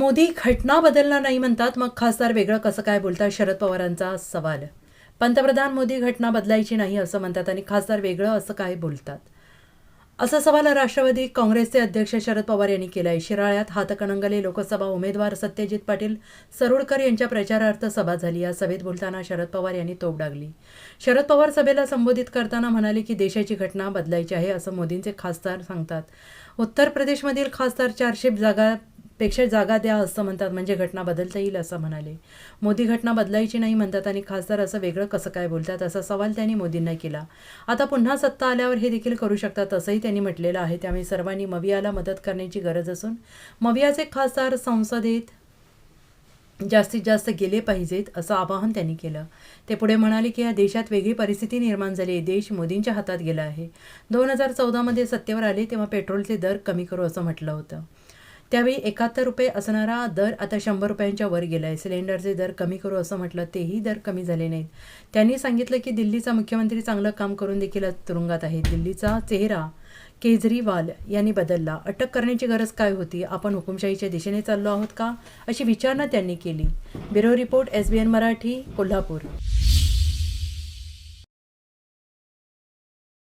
मोदी घटना बदलणार नाही म्हणतात. मग खासदार वेगळं कसं काय बोलतात? शरद पवारांचा सवाल. पंतप्रधान मोदी घटना बदलायची नाही असं म्हणतात आणि खासदार वेगळं असं काय बोलतात? असा सवाल राष्ट्रवादी काँग्रेसचे अध्यक्ष शरद पवार यांनी केला आहे शिराळ्यात हातकणंगले लोकसभा उमेदवार सत्यजित पाटील सरोडकर यांच्या प्रचारार्थ सभा झाली. या सभेत बोलताना शरद पवार यांनी तोप डागली. शरद पवार सभेला संबोधित करताना म्हणाले की देशाची घटना बदलायची आहे असं मोदींचे खासदार सांगतात. उत्तर प्रदेशमधील खासदार चारशे जागा पेक्षा जागा द्या असं म्हणतात म्हणजे घटना बदलता येईल असं म्हणाले. मोदी घटना बदलायची नाही म्हणतात आणि खासदार असं वेगळं कसं काय बोलतात असा सवाल त्यांनी मोदींना केला. आता पुन्हा सत्ता आल्यावर हे देखील करू शकतात असंही त्यांनी म्हटलेलं आहे. त्यामुळे सर्वांनी मवियाला मदत करण्याची गरज असून मवियाचे खासदार संसदेत जास्तीत जास्त गेले पाहिजेत असं आवाहन त्यांनी केलं. ते पुढे म्हणाले की या देशात वेगळी परिस्थिती निर्माण झाली आहे. देश मोदींच्या हातात गेला आहे. दोन हजार चौदामध्ये सत्तेवर आले तेव्हा पेट्रोलचे दर कमी करू असं म्हटलं होतं. त्यावेळी एकाहत्तर रुपये असणारा दर आता शंभर रुपयांच्या वर गेला आहे सिलेंडरचे दर कमी करू असं म्हटलं तेही दर कमी झाले नाहीत. त्यांनी सांगितलं की दिल्लीचा मुख्यमंत्री चांगलं काम करून देखील तुरुंगात आहे. दिल्लीचा चेहरा केजरीवाल यांनी बदलला. अटक करण्याची गरज काय होती? आपण हुकुमशाहीच्या दिशेने चाललो आहोत का? अशी विचारणा त्यांनी केली. Bureau report S B N Marathi Kolhapur.